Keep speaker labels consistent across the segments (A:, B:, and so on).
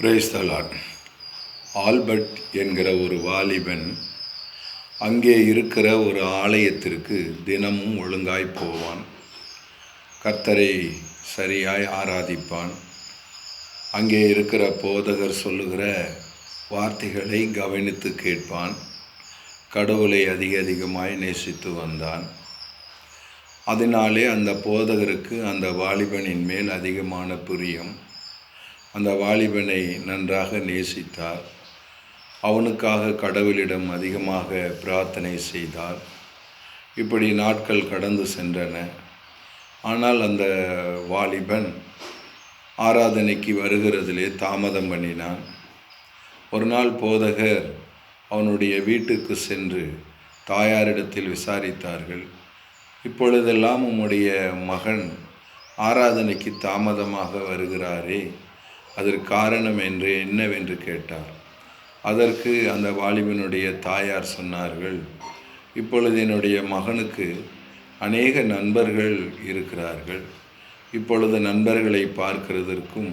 A: பிரேஸ்தலான் Albert என்கிற ஒரு வாலிபன் அங்கே இருக்கிற ஒரு ஆலயத்திற்கு தினமும் ஒழுங்காய் போவான். கர்த்தரை சரியாய் ஆராதிப்பான். அங்கே இருக்கிற போதகர் சொல்லுகிற வார்த்தைகளை கவனித்து கேட்பான். கடவுளை அதிக அதிகமாய் நேசித்து வந்தான். அதனாலே அந்த போதகருக்கு அந்த வாலிபனின் மேல் அதிகமான பிரியம். அந்த வாலிபனை நன்றாக நேசித்தார். அவனுக்காக கடவுளிடம் அதிகமாக பிரார்த்தனை செய்தார். இப்படி நாட்கள் கடந்து சென்றன. ஆனால் அந்த வாலிபன் ஆராதனைக்கு வருகிறதிலே தாமதம் பண்ணினான். ஒரு நாள் போதகர் அவனுடைய வீட்டுக்கு சென்று தாயாரிடத்தில் விசாரித்தார்கள். இப்பொழுதெல்லாம் உம்முடைய மகன் ஆராதனைக்கு தாமதமாக வருகிறாரே அதற்கு காரணம் என்று என்னவென்று கேட்டார். அதற்கு அந்த வாலிபனுடைய தாயார் சொன்னார்கள் இப்பொழுது என்னுடைய மகனுக்கு அநேக நண்பர்கள் இருக்கிறார்கள். இப்பொழுது நண்பர்களை பார்க்கிறதற்கும்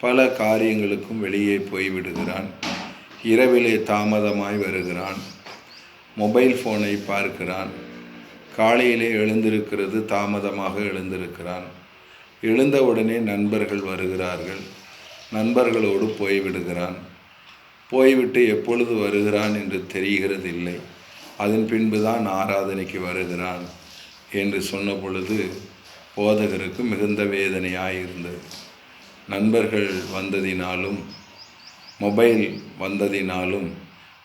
A: பல காரியங்களுக்கும் வெளியே போய்விடுகிறான். இரவிலே தாமதமாய் வருகிறான். மொபைல் ஃபோனை பார்க்கிறான். காலையிலே எழுந்திருக்கிறது தாமதமாக எழுந்திருக்கிறான். எழுந்தவுடனே நண்பர்கள் வருகிறார்கள். நண்பர்களோடு போய்விடுகிறான். போய்விட்டு எப்பொழுது வருகிறான் என்று தெரிகிறதில்லை. அதன் பின்பு தான் ஆராதனைக்கு வருகிறான் என்று சொன்ன பொழுது போதகருக்கு மிகுந்த வேதனையாயிருந்தது. நண்பர்கள் வந்ததினாலும் மொபைல் வந்ததினாலும்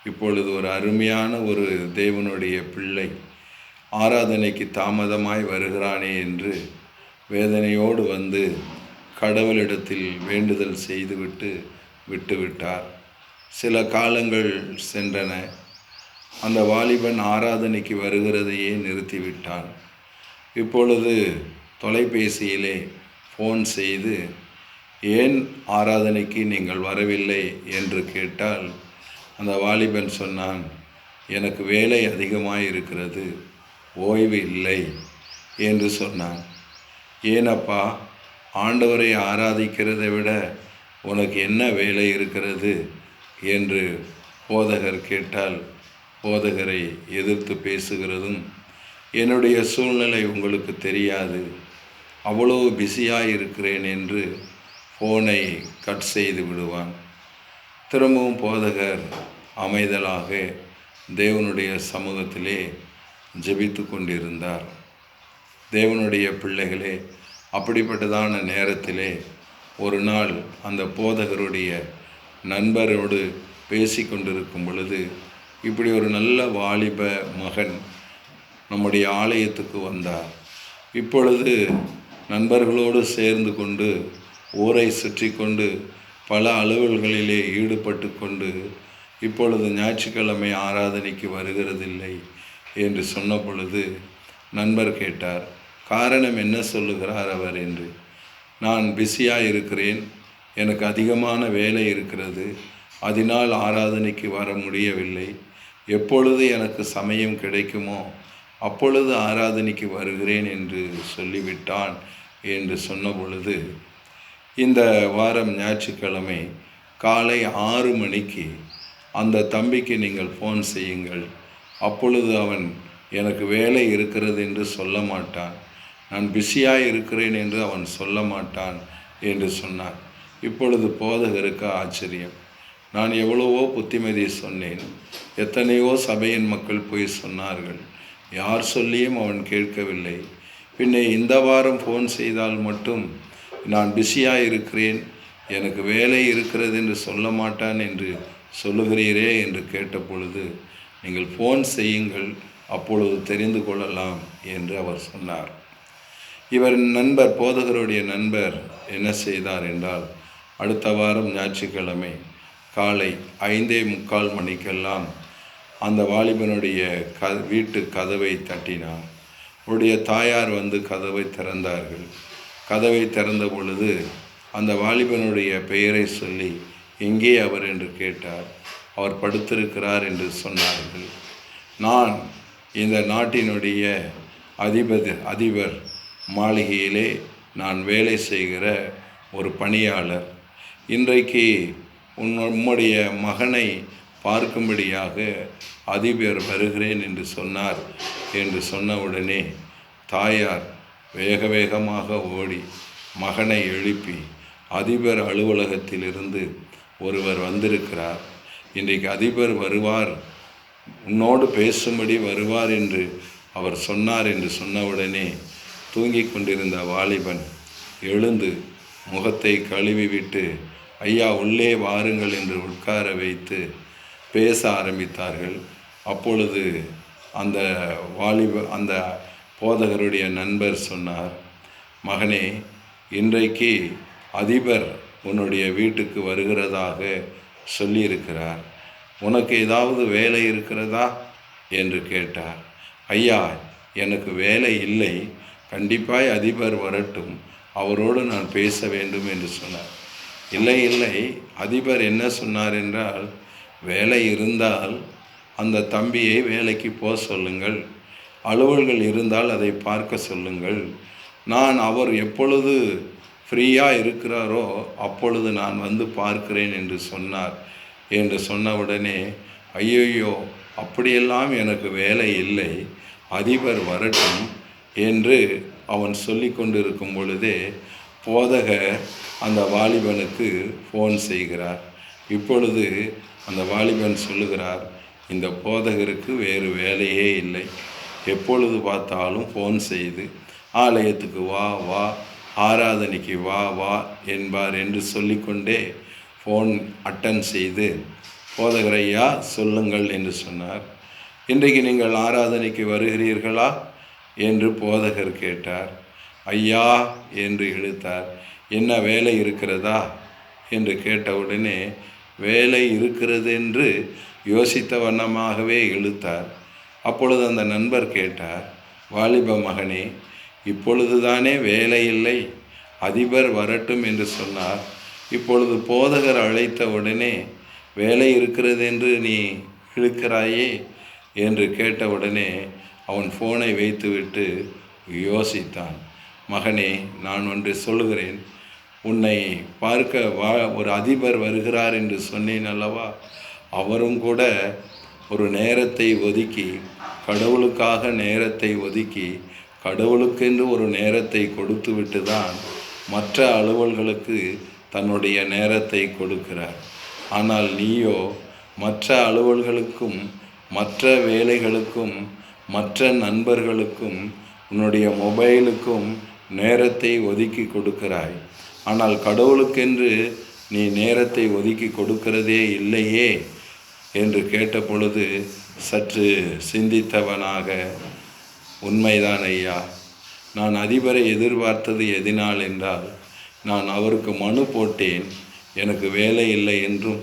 A: இப்பொழுது ஒரு அருமையான ஒரு தேவனுடைய பிள்ளை ஆராதனைக்கு தாமதமாய் வருகிறானே என்று வேதனையோடு வந்து கடவுளிடத்தில் வேண்டுதல் செய்துவிட்டு விட்டுவிட்டார். சில காலங்கள் சென்றன. அந்த வாலிபன் ஆராதனைக்கு வருகிறதையே நிறுத்திவிட்டான். இப்பொழுது தொலைபேசியிலே ஃபோன் செய்து ஏன் ஆராதனைக்கு நீங்கள் வரவில்லை? என்று கேட்டால் அந்த வாலிபன் சொன்னான் எனக்கு வேலை அதிகமாக இருக்கிறது ஓய்வு இல்லை. என்று சொன்னான். ஏனப்பா ஆண்டவரை ஆராதிக்கிறதை விட உனக்கு என்ன வேலை இருக்கிறது? என்று போதகர் கேட்டால் போதகரை எதிர்த்து பேசுகிறதும் என்னுடைய சூழ்நிலை உங்களுக்கு தெரியாது. அவ்வளோ பிஸியாக இருக்கிறேன் என்று ஃபோனை கட் செய்து விடுவான். திரும்பவும் போதகர் அமைதலாக தேவனுடைய சமூகத்திலே ஜெபித்து கொண்டிருந்தார். தேவனுடைய பிள்ளைகளே அப்படிப்பட்டதான நேரத்திலே ஒரு நாள் அந்த போதகருடைய நண்பரோடு பேசி கொண்டிருக்கும் பொழுது இப்படி ஒரு நல்ல வாலிப மகன் நம்முடைய ஆலயத்துக்கு வந்தார். இப்பொழுது நண்பர்களோடு சேர்ந்து கொண்டு ஊரை சுற்றி கொண்டு பல அலுவல்களிலே ஈடுபட்டு கொண்டு இப்பொழுது ஞாயிற்றுக்கிழமை ஆராதனைக்கு வருகிறதில்லை என்று சொன்ன பொழுது நண்பர் கேட்டார் காரணம் என்ன சொல்லுகிறார் அவர் என்று. நான் பிஸியாக இருக்கிறேன். எனக்கு அதிகமான வேலை இருக்கிறது. அதனால் ஆராதனைக்கு வர முடியவில்லை. எப்பொழுது எனக்கு சமயம் கிடைக்குமோ அப்பொழுது ஆராதனைக்கு வருகிறேன் என்று சொல்லிவிட்டான் என்று சொன்ன பொழுது இந்த வாரம் ஞாயிற்றுக்கிழமை காலை ஆறு மணிக்கு அந்த தம்பிக்கு நீங்கள் ஃபோன் செய்யுங்கள். அப்பொழுது அவன் எனக்கு வேலை இருக்கிறது என்று சொல்ல மாட்டான். நான் பிஸியாக இருக்கிறேன் என்று அவன் சொல்ல மாட்டான் என்று சொன்னார். இப்பொழுது போதகருக்கு ஆச்சரியம். நான் எவ்வளவோ புத்திமதி சொன்னேன். எத்தனையோ சபையின் மக்கள் போய் சொன்னார்கள். யார் சொல்லியும் அவன் கேட்கவில்லை. பின்னே இந்த வாரம் ஃபோன் செய்தால் மட்டும் நான் பிஸியாக இருக்கிறேன். எனக்கு வேலை இருக்கிறது என்று சொல்ல மாட்டான் என்று சொல்லுகிறீரே என்று கேட்ட பொழுது நீங்கள் ஃபோன் செய்யுங்கள். அப்பொழுது தெரிந்து கொள்ளலாம் என்று அவர் சொன்னார். இவரின் நண்பர் போதகருடைய நண்பர் என்ன செய்தார் என்றால் அடுத்த வாரம் ஞாயிற்றுக்கிழமை காலை ஐந்தே முக்கால் மணிக்கெல்லாம் அந்த வாலிபனுடைய க வீட்டு கதவை தட்டினார். அவருடைய தாயார் வந்து கதவை திறந்தார்கள். கதவை திறந்த பொழுது அந்த வாலிபனுடைய பெயரை சொல்லி எங்கே அவர்? என்று கேட்டார். அவர் படுத்திருக்கிறார் என்று சொன்னார்கள். நான் இந்த நாட்டினுடைய அதிபதி அதிபர் மாளிகையிலே நான் வேலை செய்கிற ஒரு பணியாளர். இன்றைக்கு உன் உம்முடைய மகனை பார்க்கும்படியாக அதிபர் வருகிறேன் என்று சொன்னார் என்று சொன்னவுடனே தாயார் வேக வேகமாக ஓடி மகனை எழுப்பி அதிபர் அலுவலகத்திலிருந்து ஒருவர் வந்திருக்கிறார். இன்றைக்கு அதிபர் வருவார் உன்னோடு பேசும்படி வருவார் என்று அவர் சொன்னார் என்று சொன்னவுடனே தூங்கிக் கொண்டிருந்த வாலிபன் எழுந்து முகத்தை கழுவிவிட்டு ஐயா உள்ளே வாருங்கள் என்று உட்கார வைத்து பேச ஆரம்பித்தார்கள். அப்பொழுது அந்த வாலிப அந்த போதகருடைய நண்பர் சொன்னார் மகனே இன்றைக்கு அதிபர் உன்னுடைய வீட்டுக்கு வருகிறதாக சொல்லியிருக்கிறார். உனக்கு ஏதாவது வேலை இருக்கிறதா? என்று கேட்டார். ஐயா எனக்கு வேலை இல்லை. கண்டிப்பாய் அதிபர் வரட்டும். அவரோடு நான் பேச வேண்டும் என்று சொன்னார். இல்லை இல்லை. அதிபர் என்ன சொன்னார் என்றால் வேலை இருந்தால் அந்த தம்பியை வேலைக்கு போக சொல்லுங்கள். அலுவல்கள் இருந்தால் அதை பார்க்க சொல்லுங்கள். நான் அவர் எப்பொழுது ஃப்ரீயாக இருக்கிறாரோ அப்பொழுது நான் வந்து பார்க்கிறேன் என்று சொன்னார். என்று சொன்னவுடனே ஐயையோ அப்படியெல்லாம் எனக்கு வேலை இல்லை. அதிபர் வரட்டும். என்று அவன் சொல்லி கொண்டிருக்கும் பொழுதே போதகர் அந்த வாலிபனுக்கு ஃபோன் செய்கிறார். இப்பொழுது அந்த வாலிபன் சொல்லுகிறார் இந்த போதகருக்கு வேறு வேலையே இல்லை. எப்பொழுது பார்த்தாலும் ஃபோன் செய்து ஆலயத்துக்கு வா வா ஆராதனைக்கு வா வா என்பார் என்று சொல்லிக்கொண்டே ஃபோன் அட்டன் செய்து போதகரையா சொல்லுங்கள் என்று சொன்னார். இன்றைக்கு நீங்கள் ஆராதனைக்கு வருகிறீர்களா? என்று போதகர் கேட்டார். ஐயா என்று இழுத்தார். என்ன வேலை இருக்கிறதா? என்று கேட்டவுடனே வேலை இருக்கிறது என்று யோசித்த வண்ணமாகவே இழுத்தார். அப்பொழுது அந்த நண்பர் கேட்டார். வாலிப மகனே இப்பொழுதுதானே வேலை இல்லை? அதிபர் வரட்டும் என்று சொன்னார். இப்பொழுது போதகர் அழைத்த உடனே வேலை இருக்கிறது என்று நீ இழுக்கிறாயே? என்று கேட்டவுடனே அவன் ஃபோனை வைத்துவிட்டு யோசித்தான். மகனே நான் ஒன்று சொல்லுகிறேன். உன்னை பார்க்க வா ஒரு அதிபர் வருகிறார் என்று சொன்னேன் அல்லவா? அவரும் கூட ஒரு நேரத்தை ஒதுக்கி கடவுளுக்காக நேரத்தை ஒதுக்கி கடவுளுக்கென்று ஒரு நேரத்தை கொடுத்துவிட்டு தான் மற்ற அலுவல்களுக்கு தன்னுடைய நேரத்தை கொடுக்கிறார். ஆனால் நீயோ மற்ற அலுவல்களுக்கும் மற்ற வேலைகளுக்கும் மற்ற நண்பர்களுக்கும் உன்னுடைய மொபைலுக்கும் நேரத்தை ஒதுக்கி கொடுக்கிறாய். ஆனால் கடவுளுக்கென்று நீ நேரத்தை ஒதுக்கி கொடுக்கிறதே இல்லையே என்று கேட்ட பொழுது சற்று சிந்தித்தவனாக உண்மைதான் ஐயா. நான் அதிபரை எதிர்பார்த்தது எதினால் என்றால் நான் அவருக்கு மனு போட்டேன். எனக்கு வேலை இல்லை என்றும்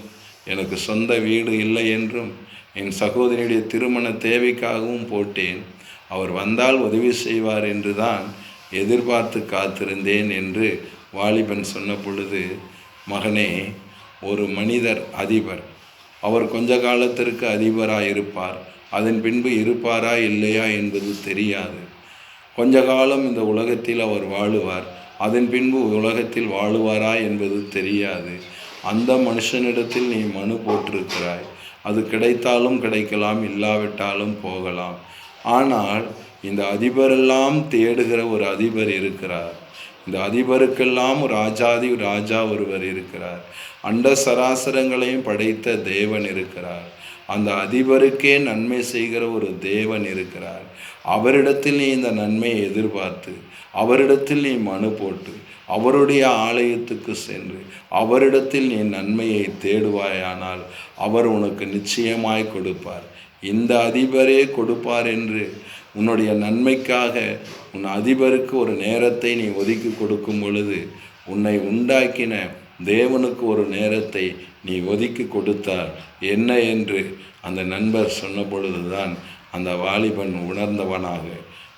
A: எனக்கு சொந்த வீடு இல்லை என்றும் என் சகோதரியுடைய திருமண தேவைக்காகவும் போட்டேன். அவர் வந்தால் உதவி செய்வார் என்று தான் எதிர்பார்த்து காத்திருந்தேன் என்று வாலிபன் சொன்ன பொழுது மகனே ஒரு மனிதர் அதிபர். அவர் கொஞ்ச காலத்திற்கு அதிபராக இருப்பார் அதன் பின்பு இருப்பாரா இல்லையா என்பது தெரியாது. கொஞ்ச காலம் இந்த உலகத்தில் அவர் வாழுவார். அதன் பின்பு உலகத்தில் வாழுவாரா என்பது தெரியாது. அந்த மனுஷனிடத்தில் நீ மனு போட்டிருக்கிறாய். அது கிடைத்தாலும் கிடைக்கலாம் இல்லாவிட்டாலும் போகலாம். ஆனால் இந்த அதிபரெல்லாம் தேடுகிற ஒரு அதிபர் இருக்கிறார். இந்த அதிபருக்கெல்லாம் ராஜாதி ராஜா ஒருவர் இருக்கிறார். அண்ட சராசரங்களையும் படைத்த தேவன் இருக்கிறார். அந்த அதிபருக்கே நன்மை செய்கிற ஒரு தேவன் இருக்கிறார். அவரிடத்தில் நீ இந்த நன்மையை எதிர்பார்த்து அவரிடத்தில் நீ மனு போட்டு அவருடைய ஆலயத்துக்கு சென்று அவரிடத்தில் நீ நன்மையை தேடுவாயானால் அவர் உனக்கு நிச்சயமாய் கொடுப்பார். இந்த அதிபரே கொடுப்பார் என்று உன்னுடைய நன்மைக்காக உன் அதிபருக்கு ஒரு நேரத்தை நீ ஒதுக்கி கொடுக்கும் பொழுது உன்னை உண்டாக்கின தேவனுக்கு ஒரு நேரத்தை நீ ஒதுக்கி கொடுத்தால் என்ன என்று அந்த நண்பர் சொன்ன பொழுதுதான் அந்த வாலிபன் உணர்ந்தவனாக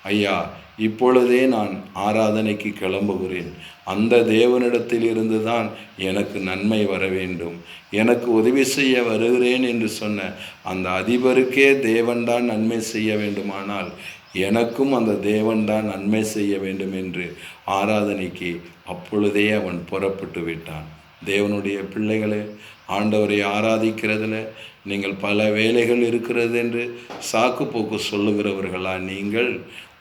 A: ஐயா இப்பொழுதே நான் ஆராதனைக்கு கிளம்புகிறேன். அந்த தேவனிடத்தில் இருந்து தான் எனக்கு நன்மை வர வேண்டும். எனக்கு உதவி செய்ய வருகிறேன் என்று சொன்ன அந்த அதிபருக்கே தேவன்தான் நன்மை செய்ய வேண்டுமானால் எனக்கும் அந்த தேவன்தான் நன்மை செய்ய வேண்டும் என்று ஆராதனைக்கு அப்பொழுதே அவன் புறப்பட்டு விட்டான். தேவனுடைய பிள்ளைகளே ஆண்டவரை ஆராதிக்கிறதுல நீங்கள் பல வேலைகள் இருக்கிறது என்று சாக்கு போக்கு சொல்லுகிறவர்களா நீங்கள்?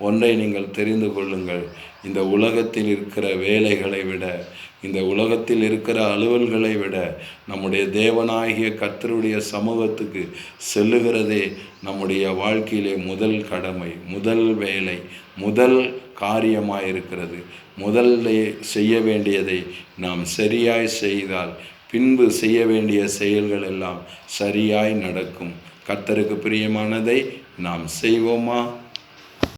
A: ஒன்றை நீங்கள் தெரிந்து கொள்ளுங்கள். இந்த உலகத்தில் இருக்கிற வேலைகளை விட இந்த உலகத்தில் இருக்கிற அலுவல்களை விட நம்முடைய தேவனாகிய கர்த்தருடைய சமூகத்துக்கு செல்லுகிறதே நம்முடைய வாழ்க்கையிலே முதல் கடமை முதல் வேலை முதல் காரியமாக இருக்கிறது முதல்ல செய்ய வேண்டியதை நாம் சரியாய் செய்தால் பின்பு செய்ய வேண்டிய செயல்கள் எல்லாம் சரியாய் நடக்கும். கர்த்தருக்கு பிரியமானதை நாம் செய்வோமா?